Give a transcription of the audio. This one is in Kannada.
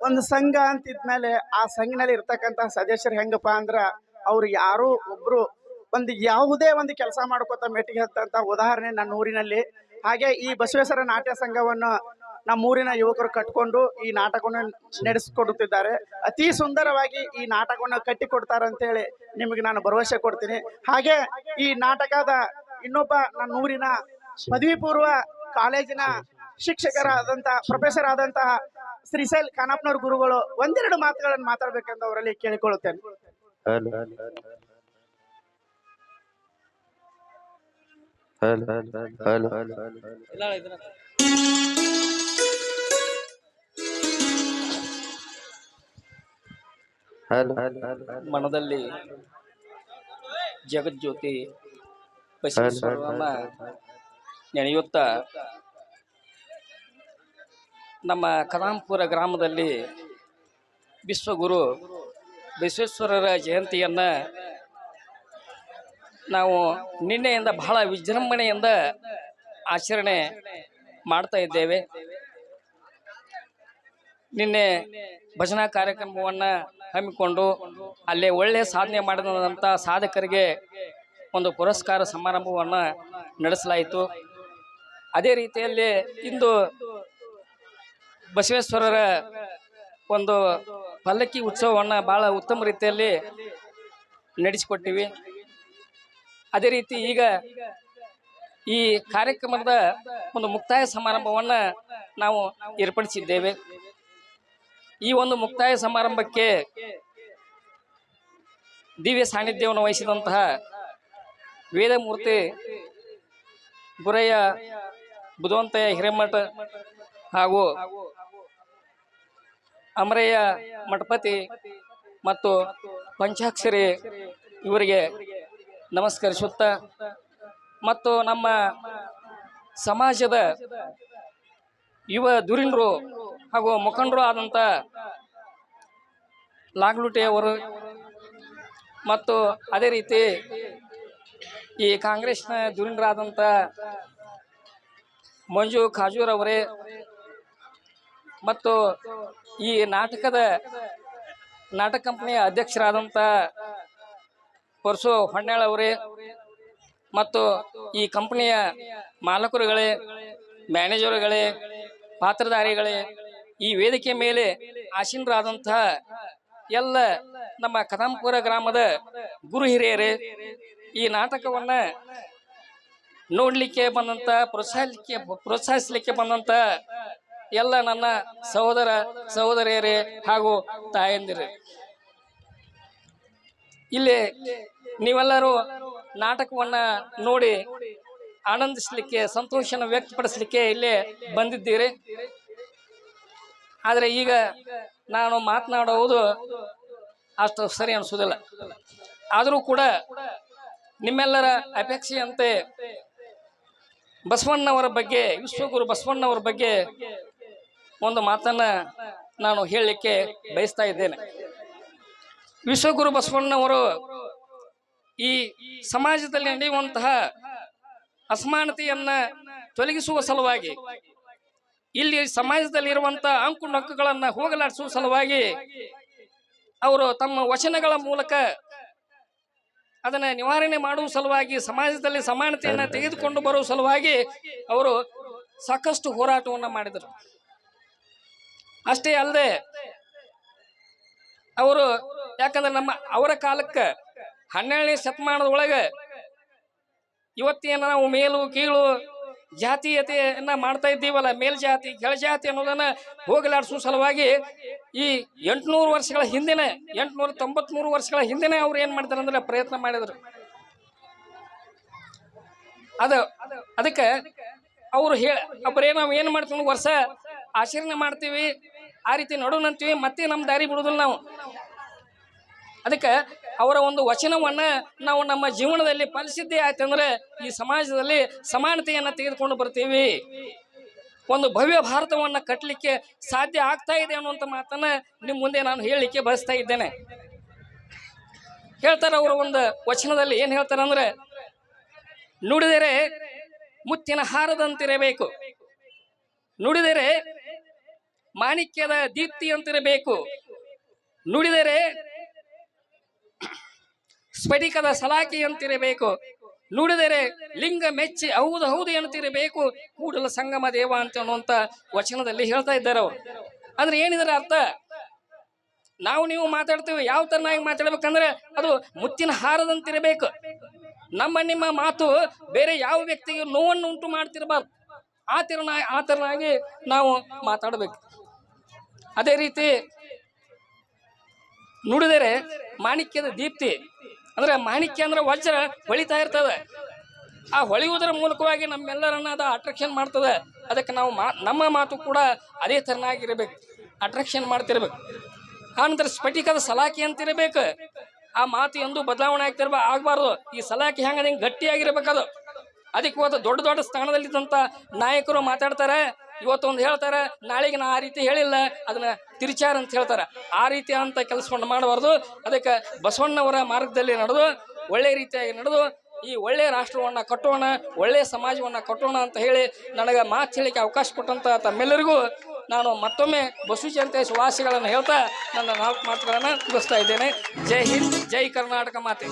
ಒಂದು ಸಂಘ ಅಂತಿದ್ಮೇಲೆ ಆ ಸಂಘನಲ್ಲಿ ಇರ್ತಕ್ಕಂಥ ಸದಸ್ಯರು ಹೆಂಗಪ್ಪ ಅಂದ್ರೆ ಅವ್ರು ಯಾರು ಒಬ್ರು ಒಂದು ಯಾವುದೇ ಒಂದು ಕೆಲಸ ಮಾಡ್ಕೋತ ಮೆಟ್ಟಿಗೆ ಹತ್ತಂತ ಉದಾಹರಣೆ ನನ್ನ ಊರಿನಲ್ಲಿ. ಹಾಗೆ ಈ ಬಸವೇಶ್ವರ ನಾಟ್ಯ ಸಂಘವನ್ನು ನಮ್ಮ ಊರಿನ ಯುವಕರು ಕಟ್ಕೊಂಡು ಈ ನಾಟಕವನ್ನು ನಡೆಸಿಕೊಡುತ್ತಿದ್ದಾರೆ. ಅತಿ ಸುಂದರವಾಗಿ ಈ ನಾಟಕವನ್ನು ಕಟ್ಟಿಕೊಡ್ತಾರೆ ಅಂತೇಳಿ ನಿಮಗೆ ನಾನು ಭರವಸೆ ಕೊಡ್ತೀನಿ. ಹಾಗೆ ಈ ನಾಟಕದ ಇನ್ನೊಬ್ಬ ನನ್ನ ಊರಿನ ಪದವಿ ಪೂರ್ವ ಕಾಲೇಜಿನ ಶಿಕ್ಷಕರಾದಂತಹ, ಪ್ರೊಫೆಸರ್ ಆದಂತಹ ಶ್ರೀಶೈಲ್ ಖಾನಪ್ಪನವ್ರ ಗುರುಗಳು ಒಂದೆರಡು ಮಾತುಗಳನ್ನು ಮಾತಾಡ್ಬೇಕೆಂದು ಅವರಲ್ಲಿ ಕೇಳಿಕೊಳ್ಳುತ್ತೇನೆ. ಹಲೋ. ಹಲೋ. ಹಲೋ. ಹಲೋ. ಮನದಲ್ಲಿ ಜಗಜ್ಯೋತಿ ಬಸವೇಶ್ವರನ ನೆನೆಯುತ್ತಾ ನಮ್ಮ ಕದಾಂಪುರ ಗ್ರಾಮದಲ್ಲಿ ವಿಶ್ವಗುರು ಬಸವೇಶ್ವರರ ಜಯಂತಿಯನ್ನು ನಾವು ನಿನ್ನೆಯಿಂದ ಬಹಳ ವಿಜೃಂಭಣೆಯಿಂದ ಆಚರಣೆ ಮಾಡ್ತಾ ಇದ್ದೇವೆ. ನಿನ್ನೆ ಭಜನಾ ಕಾರ್ಯಕ್ರಮವನ್ನು ಹಮ್ಮಿಕೊಂಡು ಅಲ್ಲೇ ಒಳ್ಳೆಯ ಸಾಧನೆ ಮಾಡಿದಂಥ ಸಾಧಕರಿಗೆ ಒಂದು ಪುರಸ್ಕಾರ ಸಮಾರಂಭವನ್ನು ನಡೆಸಲಾಯಿತು. ಅದೇ ರೀತಿಯಲ್ಲಿ ಇಂದು ಬಸವೇಶ್ವರರ ಒಂದು ಪಲ್ಲಕ್ಕಿ ಉತ್ಸವವನ್ನು ಭಾಳ ಉತ್ತಮ ರೀತಿಯಲ್ಲಿ ನಡೆಸಿಕೊಟ್ಟಿವಿ. ಅದೇ ರೀತಿ ಈಗ ಈ ಕಾರ್ಯಕ್ರಮದ ಒಂದು ಮುಕ್ತಾಯ ಸಮಾರಂಭವನ್ನು ನಾವು ಏರ್ಪಡಿಸಿದ್ದೇವೆ. ಈ ಒಂದು ಮುಕ್ತಾಯ ಸಮಾರಂಭಕ್ಕೆ ದಿವ್ಯ ಸಾನ್ನಿಧ್ಯವನ್ನು ವಹಿಸಿದಂತಹ ವೇದಮೂರ್ತಿ ಗುರಯ್ಯ ಬುಧವಂತಯ್ಯ ಹಿರೇಮಠ ಹಾಗೂ ಅಮರಯ್ಯ ಮಠಪತಿ ಮತ್ತು ಪಂಚಾಕ್ಷರಿ ಇವರಿಗೆ ನಮಸ್ಕರಿಸುತ್ತ ಮತ್ತು ನಮ್ಮ ಸಮಾಜದ ಯುವ ಧುರೀಣರು ಹಾಗೂ ಮುಖಂಡರು ಆದಂಥ ಲಾಗ್ಲುಟೆಯವರು ಮತ್ತು ಅದೇ ರೀತಿ ಈ ಕಾಂಗ್ರೆಸ್ನ ಧುರೀಣರಾದಂಥ ಮಂಜು ಖಾಜೂರ್ ಅವರೇ ಮತ್ತು ಈ ನಾಟಕದ ನಾಟಕ ಕಂಪನಿಯ ಅಧ್ಯಕ್ಷರಾದಂಥ ಪರಸು ಹೊಣ್ಣಾಳ್ ಅವರೇ ಮತ್ತು ಈ ಕಂಪನಿಯ ಮಾಲಕರುಗಳೇ, ಮ್ಯಾನೇಜರ್ಗಳೇ, ಪಾತ್ರಧಾರಿಗಳೇ, ಈ ವೇದಿಕೆ ಮೇಲೆ ಆಸೀನರಾದಂತಹ ಎಲ್ಲ ನಮ್ಮ ಕದಂಪುರ ಗ್ರಾಮದ ಗುರು ಹಿರಿಯರೇ, ಈ ನಾಟಕವನ್ನ ನೋಡಲಿಕ್ಕೆ ಬಂದಂಥ, ಪ್ರೋತ್ಸಾಹಿಸಲಿಕ್ಕೆ ಪ್ರೋತ್ಸಾಹಿಸಲಿಕ್ಕೆ ಬಂದಂತ ಎಲ್ಲ ನನ್ನ ಸಹೋದರ ಸಹೋದರಿಯರೇ ಹಾಗೂ ತಾಯಂದಿರೇ. ಇಲ್ಲಿ ನೀವೆಲ್ಲರೂ ನಾಟಕವನ್ನ ನೋಡಿ ಆನಂದಿಸಲಿಕ್ಕೆ, ಸಂತೋಷನ ವ್ಯಕ್ತಪಡಿಸಲಿಕ್ಕೆ ಇಲ್ಲೇ ಬಂದಿದ್ದೀರಿ. ಆದರೆ ಈಗ ನಾನು ಮಾತನಾಡುವುದು ಅಷ್ಟು ಸರಿ ಅನಿಸೋದಿಲ್ಲ ಆದರೂ ಕೂಡ ನಿಮ್ಮೆಲ್ಲರ ಅಪೇಕ್ಷೆಯಂತೆ ಬಸವಣ್ಣವರ ಬಗ್ಗೆ, ವಿಶ್ವಗುರು ಬಸವಣ್ಣವರ ಬಗ್ಗೆ ಒಂದು ಮಾತನ್ನ ನಾನು ಹೇಳಲಿಕ್ಕೆ ಬಯಸ್ತಾ ಇದ್ದೇನೆ. ವಿಶ್ವಗುರು ಬಸವಣ್ಣವರು ಈ ಸಮಾಜದಲ್ಲಿ ನಡೆಯುವಂತಹ ಅಸಮಾನತೆಯನ್ನು ತೊಲಗಿಸುವ ಸಲುವಾಗಿ, ಇಲ್ಲಿ ಸಮಾಜದಲ್ಲಿ ಇರುವಂತಹ ಅಂಕು ನಕ್ಕುಗಳನ್ನ ಹೋಗಲಾಡಿಸುವ ಸಲುವಾಗಿ ಅವರು ತಮ್ಮ ವಚನಗಳ ಮೂಲಕ ಅದನ್ನ ನಿವಾರಣೆ ಮಾಡುವ ಸಲುವಾಗಿ, ಸಮಾಜದಲ್ಲಿ ಸಮಾನತೆಯನ್ನು ತೆಗೆದುಕೊಂಡು ಬರುವ ಸಲುವಾಗಿ ಅವರು ಸಾಕಷ್ಟು ಹೋರಾಟವನ್ನು ಮಾಡಿದರು. ಅಷ್ಟೇ ಅಲ್ಲದೆ ಅವರು ಯಾಕಂದ್ರೆ ನಮ್ಮ ಅವರ ಕಾಲಕ್ಕೆ ಹನ್ನೆರಡನೇ ಶತಮಾನದ ಒಳಗೆ ಇವತ್ತೇನು ನಾವು ಮೇಲು ಕೀಳು ಜಾತೀಯತೆಯನ್ನ ಮಾಡ್ತಾ ಇದ್ದೀವಲ್ಲ ಮೇಲ್ಜಾತಿ ಕೆಳಜಾತಿ ಅನ್ನೋದನ್ನ ಹೋಗಲಾಡಿಸುವ ಸಲುವಾಗಿ ಈ ಎಂಟುನೂರು ವರ್ಷಗಳ ಹಿಂದಿನ, ಎಂಟುನೂರ ತೊಂಬತ್ಮೂರು ವರ್ಷಗಳ ಹಿಂದಿನ ಅವ್ರು ಏನು ಮಾಡ್ತಾರೆ ಅಂದ್ರೆ ಪ್ರಯತ್ನ ಮಾಡಿದ್ರು. ಅದು, ಅದಕ್ಕೆ ಅವರು ಹೇಳ ಒಬ್ಬರೇ ನಾವು ಏನು ಮಾಡ್ತೀವಿ ವರ್ಷ ಆಚರಣೆ ಮಾಡ್ತೀವಿ ಆ ರೀತಿ ನಡುನಂತೀವಿ ಮತ್ತೆ ನಮ್ಮ ದಾರಿ ಬಿಡುದಿಲ್ಲ ನಾವು. ಅದಕ್ಕೆ ಅವರ ಒಂದು ವಚನವನ್ನು ನಾವು ನಮ್ಮ ಜೀವನದಲ್ಲಿ ಪಾಲಿಸಿದ್ದೇ ಆಯ್ತಂದ್ರೆ ಈ ಸಮಾಜದಲ್ಲಿ ಸಮಾನತೆಯನ್ನು ತೆಗೆದುಕೊಂಡು ಬರ್ತೀವಿ. ಒಂದು ಭವ್ಯ ಭಾರತವನ್ನು ಕಟ್ಟಲಿಕ್ಕೆ ಸಾಧ್ಯ ಆಗ್ತಾ ಇದೆ ಅನ್ನುವಂಥ ಮಾತನ್ನು ನಿಮ್ಮ ಮುಂದೆ ನಾನು ಹೇಳಲಿಕ್ಕೆ ಬಯಸ್ತಾ ಇದ್ದೇನೆ. ಹೇಳ್ತಾರೆ ಅವರು ಒಂದು ವಚನದಲ್ಲಿ ಏನು ಹೇಳ್ತಾರೆ ಅಂದ್ರೆ, ನುಡಿದರೆ ಮುತ್ತಿನ ಹಾರದಂತಿರಬೇಕು. ನುಡಿದರೆ ಮಾಣಿಕ್ಯದ ದೀಪ್ತಿ ಅಂತಿರಬೇಕು. ನುಡಿದರೆ ಸ್ಫಟಿಕದ ಸಲಾಕಿ ಅಂತಿರಬೇಕು. ನುಡಿದರೆ ಲಿಂಗ ಮೆಚ್ಚಿ ಹೌದು ಹೌದು ಅಂತಿರಬೇಕು. ಕೂಡಲ ಸಂಗಮ ದೇವ ಅಂತ ಅನ್ನುವಂತ ವಚನದಲ್ಲಿ ಹೇಳ್ತಾ ಇದ್ದಾರೆ ಅವರು. ಅಂದ್ರೆ ಏನಿದ್ರ ಅರ್ಥ? ನಾವು ನೀವು ಮಾತಾಡ್ತೀವಿ, ಯಾವ ತರನಾಗಿ ಮಾತಾಡ್ಬೇಕಂದ್ರೆ ಅದು ಮುತ್ತಿನ ಹಾರದಂತಿರಬೇಕು. ನಮ್ಮ ನಿಮ್ಮ ಮಾತು ಬೇರೆ ಯಾವ ವ್ಯಕ್ತಿಗೆ ನೋವನ್ನು ಉಂಟು ಮಾಡ್ತಿರಬಾರ್ದು. ಆ ತರ ಆ ತರನಾಗಿ ನಾವು ಮಾತಾಡಬೇಕು. ಅದೇ ರೀತಿ ನುಡಿದರೆ ಮಾಣಿಕ್ಯದ ದೀಪ್ತಿ. ಅಂದ್ರೆ ಮಾಣಿಕ್ಯ ಅಂದ್ರೆ ವಜ್ರ ಹೊಳಿತಾ ಇರ್ತದೆ. ಆ ಹೊಳೆಯುವುದರ ಮೂಲಕವಾಗಿ ನಮ್ಮೆಲ್ಲರನ್ನ ಅದು ಅಟ್ರಾಕ್ಷನ್ ಮಾಡ್ತದೆ. ಅದಕ್ಕೆ ನಾವು ಮಾ, ನಮ್ಮ ಮಾತು ಕೂಡ ಅದೇ ಥರನಾಗಿರ್ಬೇಕು ಅಟ್ರಾಕ್ಷನ್ ಮಾಡ್ತಿರ್ಬೇಕು. ಆನಂತರ ಸ್ಫಟಿಕದ ಸಲಾಕಿ ಅಂತಿರಬೇಕು. ಆ ಮಾತು ಎಂದು ಬದಲಾವಣೆ ಆಗ್ತಿರ್ಬ, ಆಗಬಾರ್ದು. ಈ ಸಲಾಕಿ ಹೆಂಗೆ ಹಿಂಗೆ ಗಟ್ಟಿಯಾಗಿರ್ಬೇಕದು. ಅದಕ್ಕೆ ಇವತ್ತು ದೊಡ್ಡ ದೊಡ್ಡ ಸ್ಥಾನದಲ್ಲಿದ್ದಂಥ ನಾಯಕರು ಮಾತಾಡ್ತಾರೆ. ಇವತ್ತು ಒಂದು ಹೇಳ್ತಾರೆ, ನಾಳೆಗೆ ನಾ ಆ ರೀತಿ ಹೇಳಿಲ್ಲ, ಅದನ್ನ ತಿರುಚಾರ ಅಂತ ಹೇಳ್ತಾರೆ. ಆ ರೀತಿ ಅಂತ ಕೆಲಸವನ್ನು ಮಾಡಬಾರ್ದು. ಅದಕ್ಕೆ ಬಸವಣ್ಣವರ ಮಾರ್ಗದಲ್ಲಿ ನಡೆದು, ಒಳ್ಳೆ ರೀತಿಯಾಗಿ ನಡೆದು, ಈ ಒಳ್ಳೆಯ ರಾಷ್ಟ್ರವನ್ನು ಕಟ್ಟೋಣ ಒಳ್ಳೆಯ ಸಮಾಜವನ್ನು ಕಟ್ಟೋಣ ಅಂತ ಹೇಳಿ ನನಗೆ ಮಾತು ಹೇಳಿಕೆ ಅವಕಾಶ ಕೊಟ್ಟಂತ ತಮ್ಮೆಲ್ಲರಿಗೂ ನಾನು ಮತ್ತೊಮ್ಮೆ ಬಸವ ಜಯಂತಿ ಸುವಾಸಿಗಳನ್ನು ಹೇಳ್ತಾ ನನ್ನ ನಾಲ್ಕು ಮಾತುಗಳನ್ನು ಮುಗಿಸ್ತಾ ಇದ್ದೇನೆ. ಜೈ ಹಿಂದ್, ಜೈ ಕರ್ನಾಟಕ ಮಾತೆ.